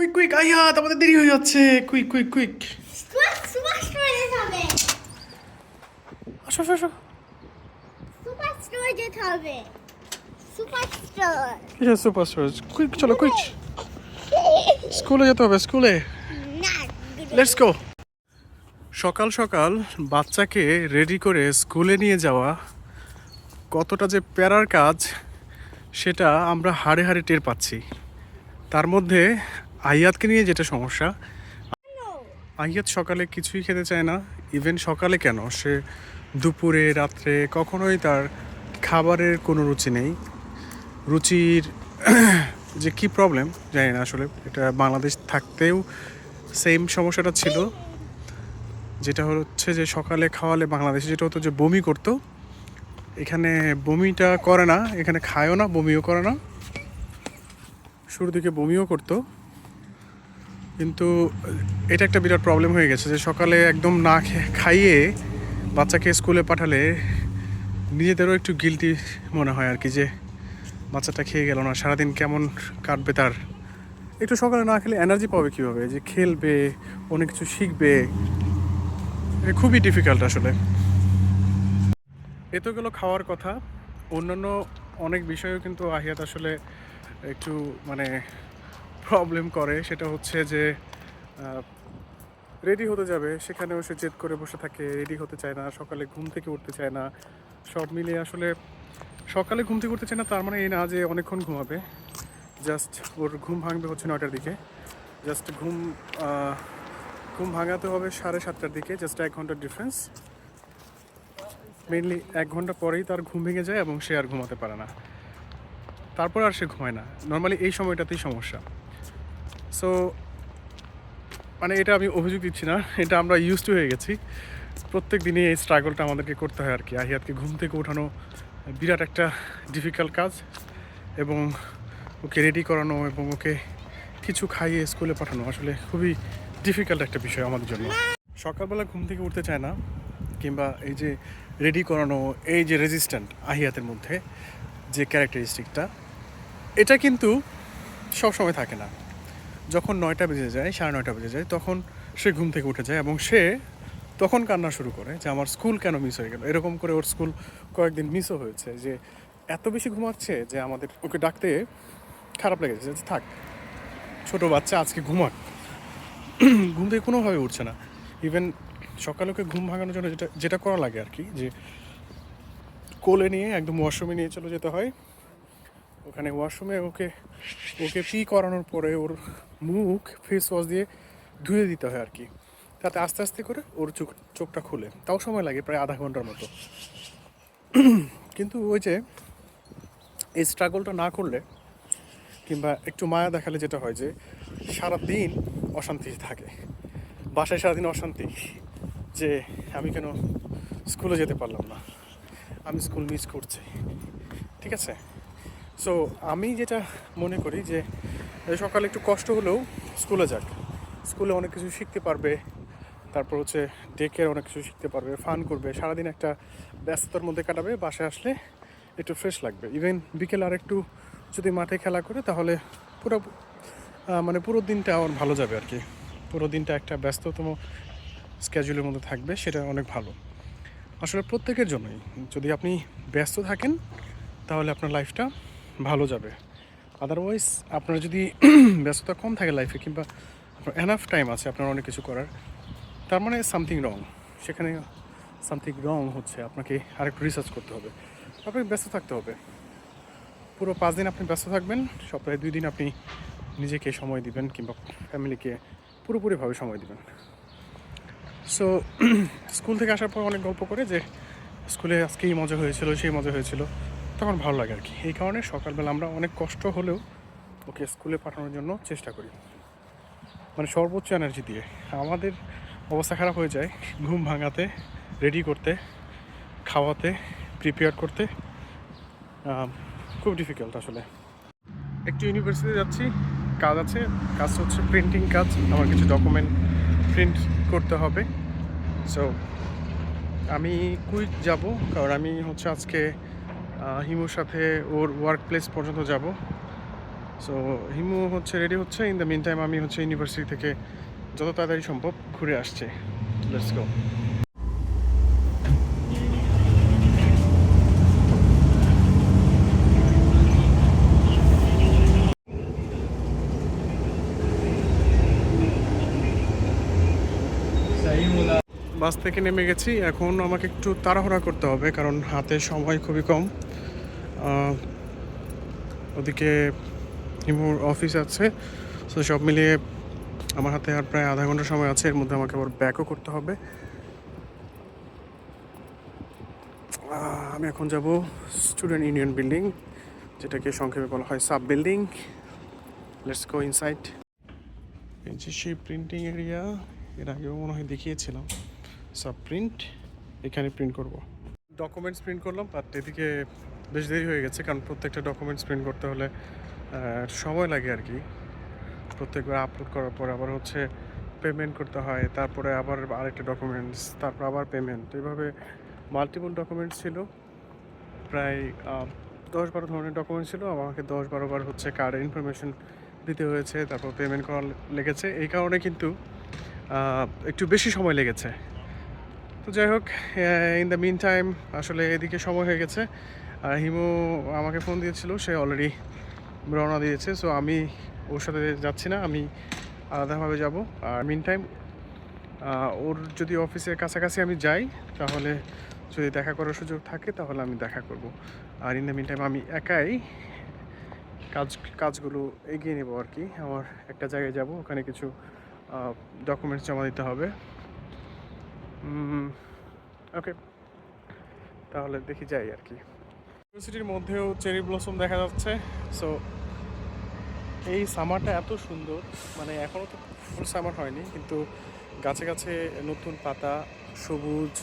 Quick quick Aiyat আমাদের দেরি হয়ে যাচ্ছে। কুইক কুইক কুইক আসো আসো আসো। সুপার স্টোরে যেতে হবে। সুপার স্টোর কিসের সুপার স্টোর কুইক চলো কুইক স্কুলে যেতে হবে স্কুলে লেটস গো সকাল সকাল বাচ্চাকে রেডি করে স্কুলে নিয়ে যাওয়া কতটা যে প্যারার কাজ সেটা আমরা হাড়ে হাড়ে টের পাচ্ছি। তার মধ্যে আয়াতকে নিয়ে যেটা সমস্যা আয়াত সকালে কিছুই খেতে চায় না ইভেন সকালে কেন? সে দুপুরে, রাত্রে কখনোই তার খাবারের কোনো রুচি নেই। রুচির যে কি প্রবলেম জানি না আসলে, এটা বাংলাদেশ থাকতেও সেম সমস্যাটা ছিল। যেটা হচ্ছে যে সকালে খাওয়ালে বাংলাদেশে যেটা হতো যে বমি করতো। এখানে বমিটা করে না, এখানে খায়ও না, বমিও করে না। শুরুর দিকে বমিও করতো। কিন্তু এটা একটা বিরাট প্রবলেম হয়ে গেছে যে সকালে একদম না খাইয়ে বাচ্চাকে স্কুলে পাঠালে নিজেদেরও একটু গিলটি মনে হয় আর কি যে বাচ্চাটা খেয়ে গেল না, সারাদিন কেমন কাটবে তার। একটু সকালে না খেলে এনার্জি পাবে কীভাবে? যে খেলবে, অনেক কিছু শিখবে এটা খুবই ডিফিকাল্ট আসলে। এ তো গেলো খাওয়ার কথা। অন্যান্য অনেক বিষয়েও কিন্তু আহিয়াত আসলে একটু মানে প্রবলেম করে, সেটা হচ্ছে যে রেডি হতে যাবে, সেখানেও সে জেদ করে বসে থাকে রেডি হতে চায় না, সকালে ঘুম থেকে উঠতে চায় না। সব মিলিয়ে আসলে সকালে ঘুম থেকে উঠতে চায় না, তার মানে এই না যে অনেকক্ষণ ঘুমাবে। জাস্ট ওর ঘুম ভাঙবে হচ্ছে নয়টার দিকে। জাস্ট ঘুম ঘুম ভাঙাতে হবে সাড়ে সাতটার দিকে জাস্ট এক ঘণ্টার ডিফারেন্স মেনলি এক ঘণ্টা পরেই তার ঘুম ভেঙে যায় এবং সে আর ঘুমাতে পারে না। তারপর আর সে ঘুমায় না। নর্মালি এই সময়টাতেই সমস্যা। সো মানে এটা আমি অভিযোগ দিচ্ছি না, এটা আমরা ইউজ টু হয়ে গেছি। প্রত্যেক দিনই এই স্ট্রাগলটা আমাদেরকে করতে হয় আর কি আহিয়াতকে ঘুম থেকে ওঠানো বিরাট একটা ডিফিকাল্ট কাজ এবং ওকে রেডি করানো এবং ওকে কিছু খাইয়ে স্কুলে পাঠানো আসলে খুবই ডিফিকাল্ট একটা বিষয় আমাদের জন্য। সকালবেলা ঘুম থেকে উঠতে চায় না, কিংবা এই যে রেডি করানো, এই যে রেজিস্ট্যান্ট আহিয়াতের মধ্যে যে ক্যারেক্টারিস্টিকটা এটা কিন্তু সবসময় থাকে না। যখন নয়টা বেজে যায়, সাড়ে নয়টা বেজে যায়, তখন সে ঘুম থেকে উঠে যায় এবং সে তখন কান্না শুরু করে যে আমার স্কুল কেন মিস হয়ে গেল। এরকম করে ওর স্কুল কয়েকদিন মিসও হয়েছে যে এত বেশি ঘুমাচ্ছে যে আমাদের ওকে ডাকতে খারাপ লেগেছে যে থাক, ছোট বাচ্চা আজকে ঘুমাক। ঘুম থেকে কোনোভাবে উঠছে না। ইভেন সকালে ওকে ঘুম ভাঙানোর জন্য যেটা যেটা করা লাগে আর কি, যে কোলে নিয়ে একদম ওয়াশরুমে নিয়ে চলে যেতে হয়। ওখানে ওয়াশরুমে ওকে ওকে পি করানোর পরে ওর মুখ ফেস ওয়াশ দিয়ে ধুয়ে দিতে হয় আর কি। তাতে আস্তে আস্তে করে ওর চোখ চোখটা খুলে। তাও সময় লাগে প্রায় আধা ঘণ্টার মতো। কিন্তু ওই যে এই স্ট্রাগলটা না করলে কিংবা একটু মায়া দেখালে যেটা হয় যে সারা দিন অশান্তি থাকে। বাসায় সারাদিন অশান্তি যে আমি কেন স্কুলে যেতে পারলাম না? আমি স্কুল মিস করছি। ঠিক আছে? সো আমি যেটা মনে করি যে সকালে একটু কষ্ট হলেও স্কুলে যাক। স্কুলে অনেক কিছু শিখতে পারবে, তারপর হচ্ছে ডেকের অনেক কিছু শিখতে পারবে ফান করবে, সারাদিন একটা ব্যস্ততার মধ্যে কাটাবে, বাসায় আসলে একটু ফ্রেশ লাগবে। ইভেন বিকেল আর একটু যদি মাঠে খেলা করে, তাহলে পুরো মানে পুরো দিনটা আমার ভালো যাবে আর কি। পুরো দিনটা একটা ব্যস্ততম স্ক্যাজুলের মধ্যে থাকবে, সেটা অনেক ভালো। আসলে প্রত্যেকের জন্যই। যদি আপনি ব্যস্ত থাকেন, তাহলে আপনার লাইফটা ভালো যাবে। আদারওয়াইজ আপনার যদি ব্যস্ততা কম থাকে লাইফে কিংবা আপনার এনাফ টাইম আছে, আপনার অনেক কিছু করার, তার মানে সামথিং রং সেখানে সামথিং রং হচ্ছে, আপনাকে আরেকটু রিসার্চ করতে হবে। আপনাকে ব্যস্ত থাকতে হবে। পুরো পাঁচ দিন আপনি ব্যস্ত থাকবেন, সপ্তাহে দুই দিন আপনি নিজেকে সময় দিবেন কিংবা ফ্যামিলিকে পুরোপুরিভাবে সময় দিবেন। সো স্কুল থেকে আসার পর অনেক গল্প করে যে স্কুলে আজকে এই মজা হয়েছিল, সেই মজা হয়েছিল। তখন ভালো লাগে আর কি এই কারণে সকালবেলা আমরা অনেক কষ্ট হলেও ওকে স্কুলে পাঠানোর জন্য চেষ্টা করি। মানে সর্বোচ্চ এনার্জি দিয়ে। আমাদের অবস্থা খারাপ হয়ে যায় ঘুম ভাঙাতে রেডি করতে, খাওয়াতে প্রিপেয়ার করতে খুব ডিফিকাল্ট আসলে। একটু ইউনিভার্সিটি যাচ্ছি, কাজ আছে, কাজ হচ্ছে প্রিন্টিং কাজ, আমার কিছু ডকুমেন্ট প্রিন্ট করতে হবে। সো আমি কুইক যাব, কারণ আমি হচ্ছে আজকে হিমুর সাথে ওর ওয়ার্ক প্লেস পর্যন্ত যাব। সো হিমু হচ্ছে রেডি হচ্ছে। ইন দ্য মিন টাইম আমি হচ্ছে ইউনিভার্সিটি থেকে যত তাড়াতাড়ি সম্ভব ঘুরে আসছে। লেটস গো বাস থেকে নেমে গেছি। এখন আমাকে একটু তাড়াহুড়া করতে হবে, কারণ হাতে সময় খুবই কম। ওদিকে হিমুর অফিস আছে সো সব মিলিয়ে আমার হাতে আর প্রায় আধা ঘণ্টা সময় আছে, এর মধ্যে আমাকে আবার ব্যাকও করতে হবে। আমি এখন যাব স্টুডেন্ট ইউনিয়ন বিল্ডিং, যেটাকে সংক্ষেপে বলা হয় sub building. Let's go inside এই যে সেই প্রিন্টিং এরিয়া এর আগেও মনে হয় দেখিয়েছিলাম। সাব প্রিন্ট এখানে প্রিন্ট করব। ডকুমেন্টস প্রিন্ট করলাম বাট এদিকে বেশ দেরি হয়ে গেছে, কারণ প্রত্যেকটা ডকুমেন্টস প্রিন্ট করতে হলে সময় লাগে আর কি। প্রত্যেকবার আপলোড করার পর আবার হচ্ছে পেমেন্ট করতে হয়, তারপরে আবার আরেকটা ডকুমেন্টস তারপর আবার পেমেন্ট এইভাবে মাল্টিপল ডকুমেন্টস ছিল। প্রায় দশ বারো ধরনের ডকুমেন্ট ছিল। আমাকে দশ বারো বার হচ্ছে কার্ডের ইনফরমেশন দিতে হয়েছে, তারপর পেমেন্ট করা লেগেছে। এই কারণে কিন্তু একটু বেশি সময় লেগেছে। তো যাই হোক ইন দ্য মিন টাইম আসলে এদিকে সময় হয়ে গেছে। আর হিমু আমাকে ফোন দিয়েছিল, সে অলরেডি রওনা দিয়েছে সো আমি ওর সাথে যাচ্ছি না, আমি আলাদাভাবে যাব। আর মিন টাইম ওর যদি অফিসের কাছাকাছি আমি যাই, তাহলে যদি দেখা করার সুযোগ থাকে, তাহলে আমি দেখা করব। আর ইন দ্য মিন টাইম আমি একাই কাজ, কাজগুলো এগিয়ে নেব আর কি। আমার একটা জায়গায় যাব, ওখানে কিছু ডকুমেন্টস জমা দিতে হবে। ওকে তাহলে দেখি যাই আর কি। ইউনিভার্সিটির মধ্যেও চেরি ব্লসম দেখা যাচ্ছে। সো এই সামারটা এত সুন্দর। মানে এখনও তো ফুল সামার হয়নি, কিন্তু গাছে গাছে নতুন পাতা, সবুজ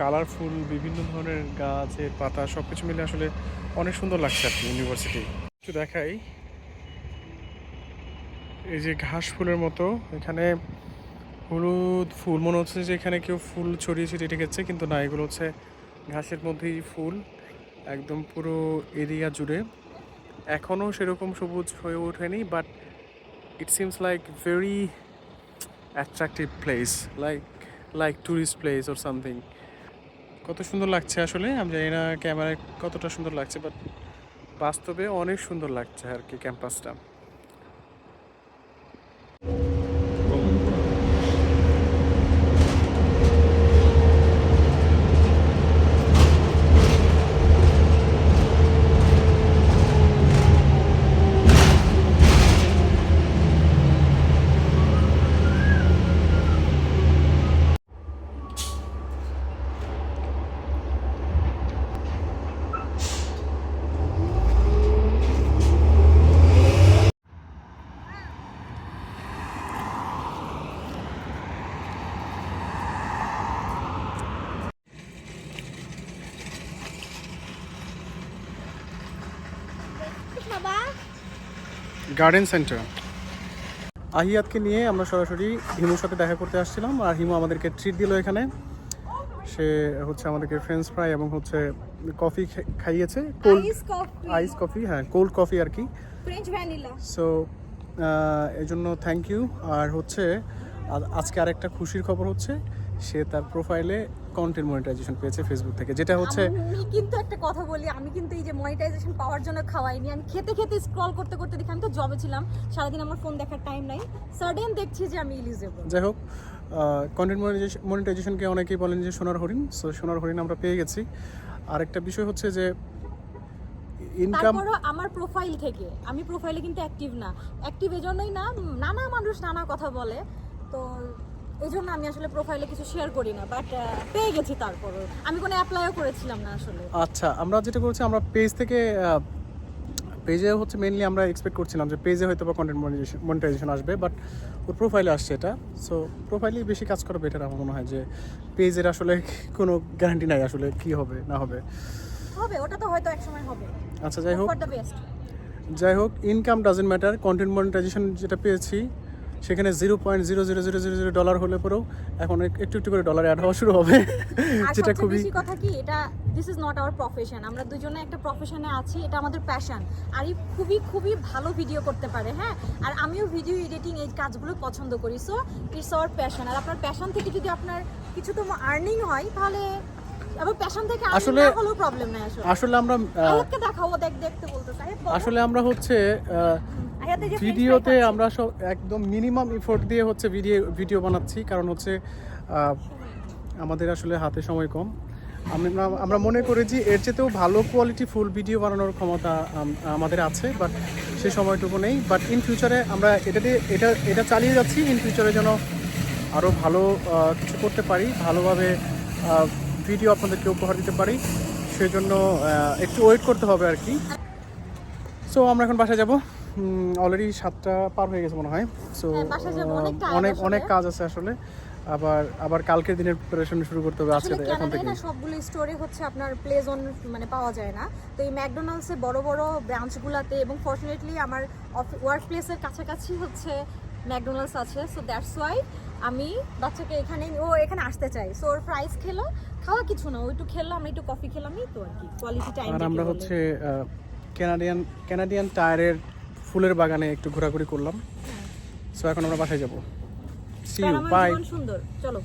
কালারফুল বিভিন্ন ধরনের গাছের পাতা সব কিছু মিলে আসলে অনেক সুন্দর লাগছে আর কি ইউনিভার্সিটি একটু দেখাই। এই যে ঘাস ফুলের মতো, এখানে হলুদ ফুল। মনে হচ্ছে যে এখানে কেউ ফুল ছড়িয়ে ছিটিয়ে রেখেছে, কিন্তু না, এগুলো হচ্ছে ঘাসের মধ্যেই ফুল, একদম পুরো এরিয়া জুড়ে। এখনও সেরকম সবুজ হয়ে ওঠেনি but it seems like very attractive place like like tourist place or something কত সুন্দর লাগছে আসলে, আমি জানি না ক্যামেরায় কতটা সুন্দর লাগছে বাট বাস্তবে অনেক সুন্দর লাগছে আর কি ক্যাম্পাসটা গার্ডেন সেন্টার। আহিয়াতকে নিয়ে আমরা সরাসরি হিমুর সাথে দেখা করতে আসছিলাম আর হিমু আমাদেরকে ট্রিট দিল এখানে। সে হচ্ছে আমাদেরকে ফ্রেঞ্চ ফ্রাই এবং হচ্ছে কফি খাইয়েছে। কোল্ড আইস কফি হ্যাঁ কোল্ড কফি আর কি। সো এই জন্য থ্যাংক ইউ আর হচ্ছে আজকে আরেকটা খুশির খবর হচ্ছে সে তার প্রোফাইলে কন্টেন্ট মনিটাইজেশন পেয়েছে ফেসবুক থেকে যেটা হচ্ছে আমি কিন্তু একটা কথা বলি আমি কিন্তু এই যে মনিটাইজেশন পাওয়ার জন্য খাওয়াইনি। আমি খেতে খেতে স্ক্রল করতে করতে দেখি আমি তো জবে ছিলাম সারাদিন আমার ফোন দেখার টাইম নাই। সাডেন দেখছি যে আমি ইলিজেবল যাই হোক কন্টেন্ট মনিটাইজেশনকে অনেকেই বলেন যে সোনার হরিণ সো সোনার হরিণ আমরা পেয়ে গেছি। আরেকটা বিষয় হচ্ছে যে ইনকাম আমার প্রোফাইল থেকে আমি প্রোফাইলে কিন্তু অ্যাক্টিভ না। অ্যাক্টিভ এজন্যই না নানা মানুষ নানা কথা বলে তো এই জন্য আমি আসলে প্রোফাইলে কিছু শেয়ার করি না বাট পেয়ে গেছি তারপরও। আমি কোনো অ্যাপ্লাইও করেছিলাম না আসলে। আচ্ছা আমরা যেটা করেছি আমরা পেজ থেকে পেজে হচ্ছে মেনলি আমরা এক্সপেক্ট করছিলাম যে পেজে হয়তো বা কন্টেন্ট মনিটাইজেশন আসবে বাট ওর প্রোফাইলে আসছে এটা। সো প্রোফাইলেই বেশি কাজ করা বেটার আমার মনে হয় যে পেজের আসলে কোনো গ্যারান্টি নাই আসলে কি হবে না হবে। হবে ওটা তো হয়তো একসময় হবে। আচ্ছা যাই হোক। যাই হোক income doesn't matter content monetization যেটা পেয়েছি সেখানে zero point zero zero zero zero zero dollar হলে পরেও এখন একটু একটু করে ডলার অ্যাড হওয়া শুরু হবে। যেটা খুবই কথা কি এটা this is not our profession আমরা দুজনে একটা প্রফেশনে আছি এটা আমাদের প্যাশন আর এই খুবই খুবই ভালো ভিডিও করতে পারে হ্যাঁ? আর আমিও ভিডিও এডিটিং এই কাজগুলো পছন্দ করি সো ইটস আওয়ার প্যাশন আর আপনার প্যাশন থেকে যদি আপনার কিছু তো আর্নিং হয় তাহলে আসলে আসলে- আমরা। আসলে আমরা হচ্ছে ভিডিওতে আমরা সব একদম মিনিমাম এফোর্ট দিয়ে হচ্ছে ভিডিও ভিডিও বানাচ্ছি। কারণ হচ্ছে আমাদের আসলে হাতে সময় কম। আমরা আমরা মনে করি যে এর চেয়েতেও ভালো কোয়ালিটি ফুল ভিডিও বানানোর ক্ষমতা আমাদের আছে বাট সে সময়টুকু নেই। বাট ইন ফিউচারে আমরা এটা দিয়ে এটা এটা চালিয়ে যাচ্ছি। ইন ফিউচারে যেন আরও ভালো কিছু করতে পারি ভালোভাবে ভিডিও আপনাদেরকে উপহার দিতে পারি। সেজন্য একটু ওয়েট করতে হবে আর কি। সো আমরা এখন বাসায় যাব। অলরেডি সাতটা পার হয়ে গেছে মনে হয়। সো হ্যাঁ, বাসায় অনেক অনেক কাজ আছে আসলে। আবার আবার কালকের দিনের প্রিপারেশন শুরু করতে হবে আজকে এখন থেকে না সবগুলো স্টোরে হচ্ছে আপনার প্লে জোন মানে পাওয়া যায় না। তো এই ম্যাকডোনাল্ডসে বড় বড় ব্রাঞ্চগুলোতে এবং ফর্চুনেটলি আমার ওয়ার্ক প্লেসের কাছাকাছি হচ্ছে ম্যাকডোনাল্ডস আছে সো দ্যাটস ওয়াই আমি বাচ্চাকে এখানে ও এখানে আসতে চাই সো ওর প্রাইস খেলো খাওয়া কিছু না ও একটু খেললো আমি একটু কফি খেলাম এই তো আর কি কোয়ালিটি টাইম আর আমরা হচ্ছে ক্যানাডিয়ান ক্যানাডিয়ান টায়ারের ফুলের বাগানে একটু ঘোরাঘুরি করলাম। সো এখন আমরা বাসায় যাব। সি ইউ বাই সুন্দর চলো।